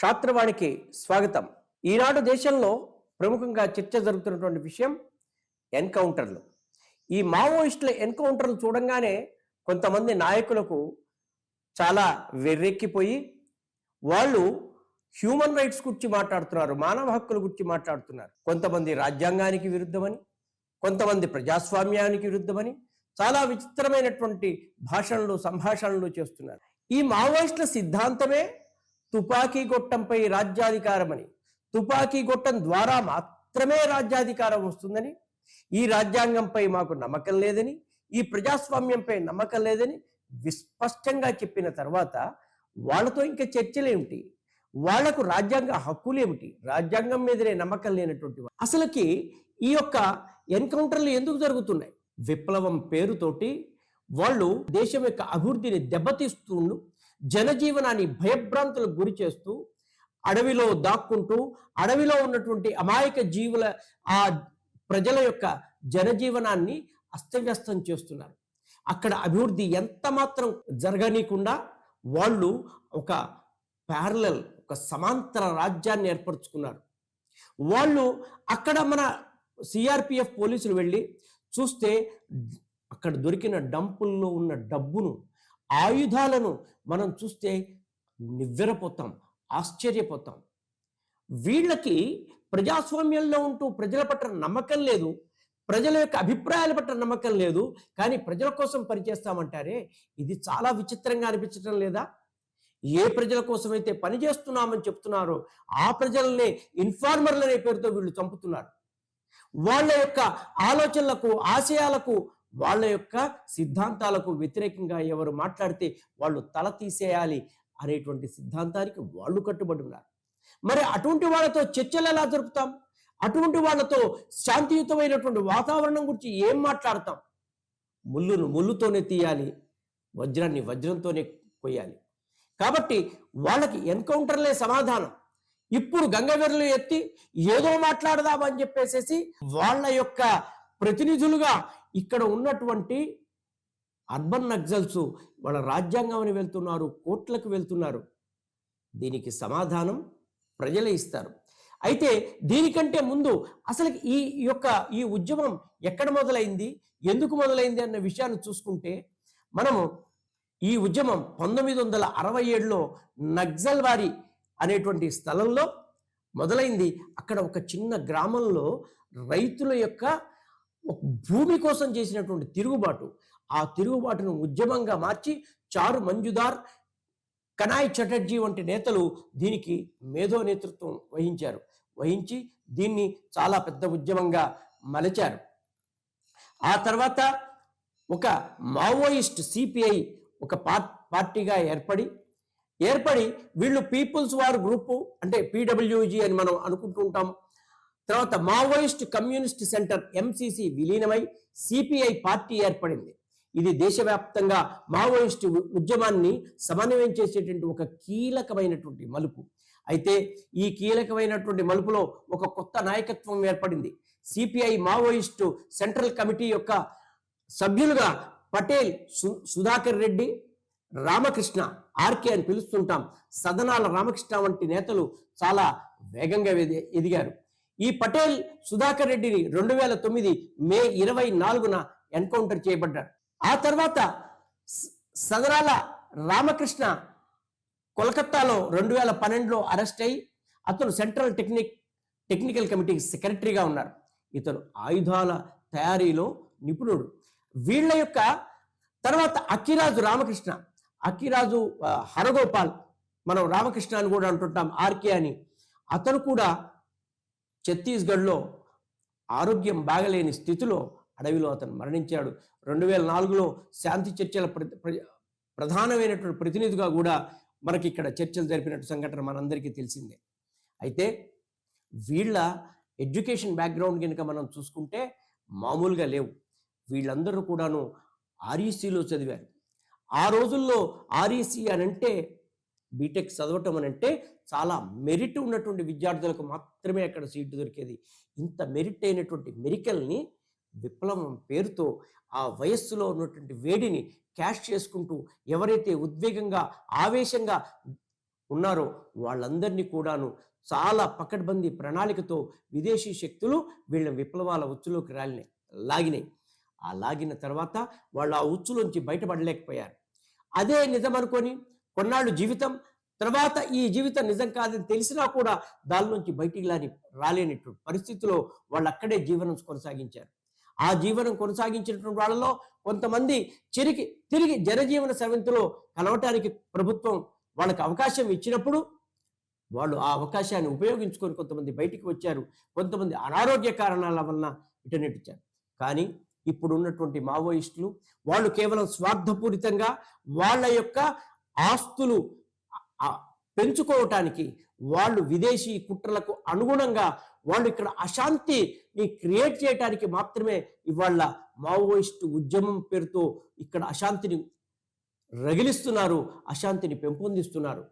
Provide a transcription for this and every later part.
శాస్త్రవాణికి స్వాగతం. ఈనాడు దేశంలో ప్రముఖంగా చర్చ జరుగుతున్నటువంటి విషయం ఎన్కౌంటర్లు. ఈ మావోయిస్టుల ఎన్కౌంటర్లు చూడంగానే కొంతమంది నాయకులకు చాలా వెర్రెక్కిపోయి వాళ్ళు హ్యూమన్ రైట్స్ గురించి మాట్లాడుతున్నారు మానవ హక్కుల గురించి మాట్లాడుతున్నారు. కొంతమంది రాజ్యాంగానికి విరుద్ధమని కొంతమంది ప్రజాస్వామ్యానికి విరుద్ధమని చాలా విచిత్రమైనటువంటి భాషణలు సంభాషణలు చేస్తున్నారు. ఈ మావోయిస్టుల సిద్ధాంతమే తుపాకీ గొట్టంపై రాజ్యాధికారమని తుపాకీ గొట్టం ద్వారా మాత్రమే రాజ్యాధికారం వస్తుందని ఈ రాజ్యాంగంపై మాకు నమ్మకం లేదని ఈ ప్రజాస్వామ్యంపై నమ్మకం లేదని విస్పష్టంగా చెప్పిన తర్వాత వాళ్ళతో ఇంకా చర్చలేమిటి? వాళ్ళకు రాజ్యాంగ హక్కులేమిటి? రాజ్యాంగం మీదనే నమ్మకం లేనటువంటి అసలుకి ఈ యొక్క ఎన్కౌంటర్లు ఎందుకు జరుగుతున్నాయి? విప్లవం పేరుతోటి వాళ్ళు దేశం యొక్క అభివృద్ధిని దెబ్బతీస్తూ జనజీవనాన్ని భయభ్రాంతులకు గురి చేస్తూ అడవిలో దాక్కుంటూ అడవిలో ఉన్నటువంటి అమాయక జీవుల ఆ ప్రజల యొక్క జనజీవనాన్ని అస్తవ్యస్తం చేస్తున్నారు. అక్కడ అభివృద్ధి ఎంత మాత్రం జరగనీయకుండా వాళ్ళు ఒక ప్యారలల్ ఒక సమాంతర రాజ్యాన్ని ఏర్పరచుకున్నారు. వాళ్ళు అక్కడ మన సిఆర్పిఎఫ్ పోలీసులు వెళ్ళి చూస్తే అక్కడ దొరికిన డంపుల్లో ఉన్న డబ్బును ఆయుధాలను మనం చూస్తే నివ్వెరపోతాం ఆశ్చర్యపోతాం. వీళ్ళకి ప్రజాస్వామ్యంలో ఉంటూ ప్రజల పట్ల నమ్మకం లేదు ప్రజల యొక్క అభిప్రాయాల పట్ల నమ్మకం లేదు కానీ ప్రజల కోసం పనిచేస్తామంటారే? ఇది చాలా విచిత్రంగా అనిపించటం లేదా? ఏ ప్రజల కోసమైతే పని చేస్తున్నామని చెప్తున్నారో ఆ ప్రజలనే ఇన్ఫార్మర్లు అనే పేరుతో వీళ్ళు చంపుతున్నారు. వాళ్ళ యొక్క ఆలోచనలకు ఆశయాలకు వాళ్ళ యొక్క సిద్ధాంతాలకు వ్యతిరేకంగా ఎవరు మాట్లాడితే వాళ్ళు తల తీసేయాలి అనేటువంటి సిద్ధాంతానికి వాళ్ళు కట్టుబడి ఉన్నారు. మరి అటువంటి వాళ్ళతో చర్చలు ఎలా జరుపుతాం? అటువంటి వాళ్ళతో శాంతియుతమైనటువంటి వాతావరణం గురించి ఏం మాట్లాడతాం? ముళ్ళును ముళ్ళుతోనే తీయాలి వజ్రాన్ని వజ్రంతోనే కొయ్యాలి. కాబట్టి వాళ్ళకి ఎన్కౌంటర్లే సమాధానం. ఇప్పుడు గంగవెర్రలు ఎత్తి ఏదో మాట్లాడదామని చెప్పేసేసి వాళ్ళ యొక్క ప్రతినిధులుగా ఇక్కడ ఉన్నటువంటి అర్బన్ నక్సల్స్ వాళ్ళ రాజ్యాంగం అని వెళ్తున్నారు కోర్టులకు వెళ్తున్నారు. దీనికి సమాధానం ప్రజలే ఇస్తారు. అయితే దీనికంటే ముందు అసలు ఈ యొక్క ఈ ఉద్యమం ఎక్కడ మొదలైంది ఎందుకు మొదలైంది అన్న విషయాన్ని చూసుకుంటే మనము ఈ ఉద్యమం పంతొమ్మిది వందల అరవై ఏడులో నగ్జల్వారి అనేటువంటి స్థలంలో మొదలైంది. అక్కడ ఒక చిన్న గ్రామంలో రైతుల యొక్క భూమి కోసం చేసినటువంటి తిరుగుబాటు ఆ తిరుగుబాటును ఉద్యమంగా మార్చి చారు మంజుదార్ కనాయ్ చటర్జీ వంటి నేతలు దీనికి మేధో నేతృత్వం వహించారు. వహించి దీన్ని చాలా పెద్ద ఉద్యమంగా మలచారు. ఆ తర్వాత ఒక మావోయిస్ట్ సిపిఐ ఒక పార్ పార్టీగా ఏర్పడి ఏర్పడి వీళ్ళు పీపుల్స్ వార్ గ్రూపు అంటే పీడబ్ల్యూజీ అని మనం అనుకుంటుంటాం తర్వాత మావోయిస్ట్ కమ్యూనిస్ట్ సెంటర్ ఎంసిసి విలీనమై సిపిఐ పార్టీ ఏర్పడింది. ఇది దేశవ్యాప్తంగా మావోయిస్ట్ ఉద్యమాన్ని సమన్వయం చేసేటువంటి ఒక కీలకమైనటువంటి మలుపు. అయితే ఈ కీలకమైనటువంటి మలుపులో ఒక కొత్త నాయకత్వం ఏర్పడింది. సిపిఐ మావోయిస్టు సెంట్రల్ కమిటీ యొక్క సభ్యులుగా పటేల్ సు- సుధాకర్ రెడ్డి రామకృష్ణ ఆర్కే అని పిలుస్తుంటాం. సదనాల రామకృష్ణ వంటి నేతలు చాలా వేగంగా ఎదిగారు. ఈ పటేల్ సుధాకర్ రెడ్డిని రెండు వేల తొమ్మిది మే ఇరవై నాలుగున ఎన్కౌంటర్ చేయబడ్డారు ఆ తర్వాత సదరాల రామకృష్ణ కోల్కత్తాలో రెండు వేల పన్నెండులో అరెస్ట్ అయి అతను సెంట్రల్ టెక్నిక్ టెక్నికల్ కమిటీకి సెక్రటరీగా ఉన్నారు. ఇతను ఆయుధాల తయారీలో నిపుణుడు. వీళ్ళ యొక్క తర్వాత అక్కిరాజు రామకృష్ణ అక్కిరాజు హరగోపాల్ మనం రామకృష్ణ అని కూడా అంటుంటాం ఆర్కే అని. అతను కూడా ఛత్తీస్గఢ్లో ఆరోగ్యం బాగలేని స్థితిలో అడవిలో అతను మరణించాడు. రెండు వేల నాలుగులో శాంతి చర్చల ప్ర- ప్రధానమైనటువంటి ప్రతినిధిగా కూడా మనకి ఇక్కడ చర్చలు జరిపినట్టు సంఘటన మనందరికీ తెలిసిందే. అయితే వీళ్ళ ఎడ్యుకేషన్ బ్యాక్గ్రౌండ్ కనుక మనం చూసుకుంటే మామూలుగా లేవు. వీళ్ళందరూ కూడాను ఆర్ఈసీలో చదివారు. ఆ రోజుల్లో ఆర్ఈసీ అని అంటే బీటెక్ చదవటం అని అంటే చాలా మెరిట్ ఉన్నటువంటి విద్యార్థులకు మాత్రమే అక్కడ సీటు దొరికేది. ఇంత మెరిట్ అయినటువంటి మెరికల్ని విప్లవం పేరుతో ఆ వయస్సులో ఉన్నటువంటి వేడిని క్యాష్ చేసుకుంటూ ఎవరైతే ఉద్వేగంగా ఆవేశంగా ఉన్నారో వాళ్ళందరినీ కూడాను చాలా పకడ్బందీ ప్రణాళికతో విదేశీ శక్తులు వీళ్ళ విప్లవాల ఉచ్చులోకి రాలినాయి లాగినాయి ఆ లాగిన తర్వాత వాళ్ళు ఆ ఉచ్చులోంచి బయటపడలేకపోయారు. అదే నిజం అనుకొని కొన్నాళ్ళు జీవితం తర్వాత ఈ జీవితం నిజం కాదని తెలిసినా కూడా దాని నుంచి బయటికి లాని రాలేనట్టు పరిస్థితిలో వాళ్ళు అక్కడే జీవనం కొనసాగించారు. ఆ జీవనం కొనసాగించినటువంటి వాళ్ళలో కొంతమంది చిరికి తిరిగి జనజీవన సవంతిలో కలవటానికి ప్రభుత్వం వాళ్ళకి అవకాశం ఇచ్చినప్పుడు వాళ్ళు ఆ అవకాశాన్ని ఉపయోగించుకొని కొంతమంది బయటికి వచ్చారు. కొంతమంది అనారోగ్య కారణాల వలన ఇటనెట్టించారు కానీ ఇప్పుడు ఉన్నటువంటి మావోయిస్టులు వాళ్ళు కేవలం స్వార్థపూరితంగా వాళ్ళ యొక్క ఆస్తులు పెంచుకోవటానికి వాళ్ళు విదేశీ కుట్రలకు అనుగుణంగా వాళ్ళు ఇక్కడ అశాంతిని క్రియేట్ చేయడానికి మాత్రమే ఇవాళ మావోయిస్టు ఉద్యమం పేరుతో ఇక్కడ అశాంతిని రగిలిస్తున్నారు అశాంతిని పెంపొందిస్తున్నారు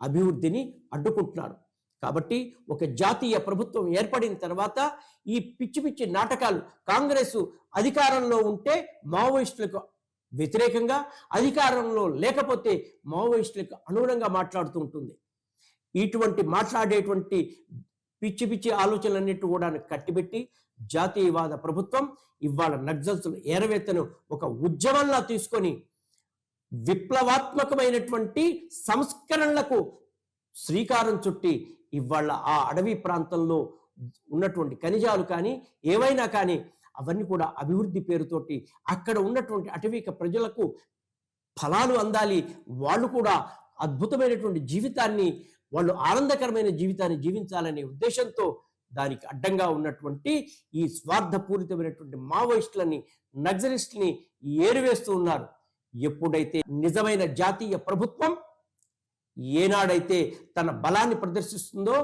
అభివృద్ధిని అడ్డుకుంటున్నారు. కాబట్టి ఒక జాతీయ ప్రభుత్వం ఏర్పడిన తర్వాత ఈ పిచ్చి పిచ్చి నాటకాలు కాంగ్రెస్ అధికారంలో ఉంటే మావోయిస్టులకు వ్యతిరేకంగా అధికారంలో లేకపోతే మావోయిస్టులకు అనుగుణంగా మాట్లాడుతూ ఉంటుంది. ఇటువంటి మాట్లాడేటువంటి పిచ్చి పిచ్చి ఆలోచనలన్నిటి కూడా కట్టిబెట్టి జాతీయవాద ప్రభుత్వం ఇవాళ నక్సల్స్ ఏరవేత్తను ఒక ఉద్యమంలా తీసుకొని విప్లవాత్మకమైనటువంటి సంస్కరణలకు శ్రీకారం చుట్టి ఇవాళ ఆ అడవి ప్రాంతంలో ఉన్నటువంటి ఖనిజాలు కానీ ఏవైనా కానీ అవన్నీ కూడా అభివృద్ధి పేరుతోటి అక్కడ ఉన్నటువంటి అటవీక ప్రజలకు ఫలాలు అందాలి. వాళ్ళు కూడా అద్భుతమైనటువంటి జీవితాన్ని వాళ్ళు ఆనందకరమైన జీవితాన్ని జీవించాలనే ఉద్దేశంతో దానికి అడ్డంగా ఉన్నటువంటి ఈ స్వార్థపూరితమైనటువంటి మావోయిస్టులని నక్సలిస్టులని ఏరివేస్తూ ఉన్నారు. ఎప్పుడైతే నిజమైన జాతీయ ప్రభుత్వం ఏనాడైతే తన బలాన్ని ప్రదర్శిస్తుందో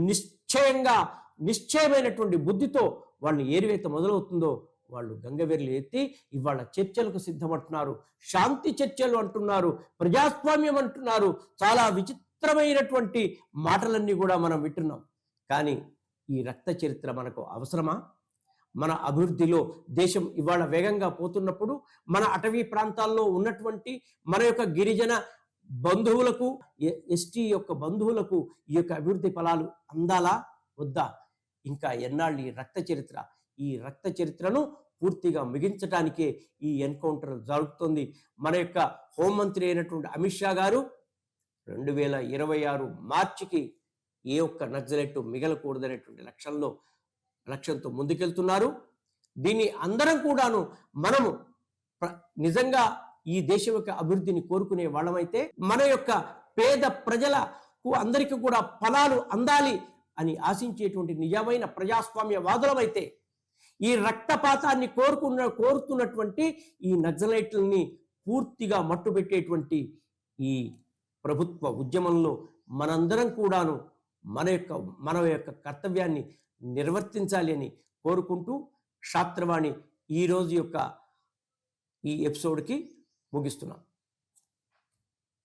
నిశ్చయంగా నిశ్చయమైనటువంటి బుద్ధితో వాళ్ళని ఏరివేత మొదలవుతుందో వాళ్ళు గంగవెర్లు ఎత్తి ఇవాళ చర్చలకు సిద్ధమంటున్నారు. శాంతి చర్చలు అంటున్నారు. ప్రజాస్వామ్యం అంటున్నారు. చాలా విచిత్రమైనటువంటి మాటలన్నీ కూడా మనం వింటున్నాం. కానీ ఈ రక్త చరిత్ర మనకు అవసరమా? మన అభివృద్ధిలో దేశం ఇవాళ వేగంగా పోతున్నప్పుడు మన అటవీ ప్రాంతాల్లో ఉన్నటువంటి మన యొక్క గిరిజన బంధువులకు ఎస్టీ యొక్క బంధువులకు ఈ యొక్క అభివృద్ధి ఫలాలు అందాలా? వద్దా ఇంకా ఎన్నాళ్ళు ఈ రక్త చరిత్ర? ఈ రక్త చరిత్రను పూర్తిగా ముగించడానికే ఈ ఎన్కౌంటర్ జరుగుతుంది. మన యొక్క హోంమంత్రి అయినటువంటి అమిత్ షా గారు రెండు వేల ఇరవై ఆరు మార్చికి ఏ ఒక్క నక్సలెట్ మిగలకూడదనేటువంటి లక్ష్యంలో లక్ష్యంతో ముందుకెళ్తున్నారు. దీన్ని అందరం కూడాను మనము ప్ర- నిజంగా ఈ దేశం యొక్క అభివృద్ధిని కోరుకునే వాళ్ళమైతే మన యొక్క పేద ప్రజలకు అందరికీ కూడా ఫలాలు అందాలి అని ఆశించేటువంటి నిజమైన ప్రజాస్వామ్య వాదులమైతే ఈ రక్తపాతాన్ని కోరుకున్న కోరుతున్నటువంటి ఈ నక్సలైట్లని పూర్తిగా మట్టుబెట్టేటువంటి ఈ ప్రభుత్వ ఉద్యమంలో మనందరం కూడాను మన యొక్క మన యొక్క కర్తవ్యాన్ని నిర్వర్తించాలి అని కోరుకుంటూ క్షాత్రవాణి ఈ రోజు యొక్క ఈ ఎపిసోడ్కి ముగిస్తున్నాం.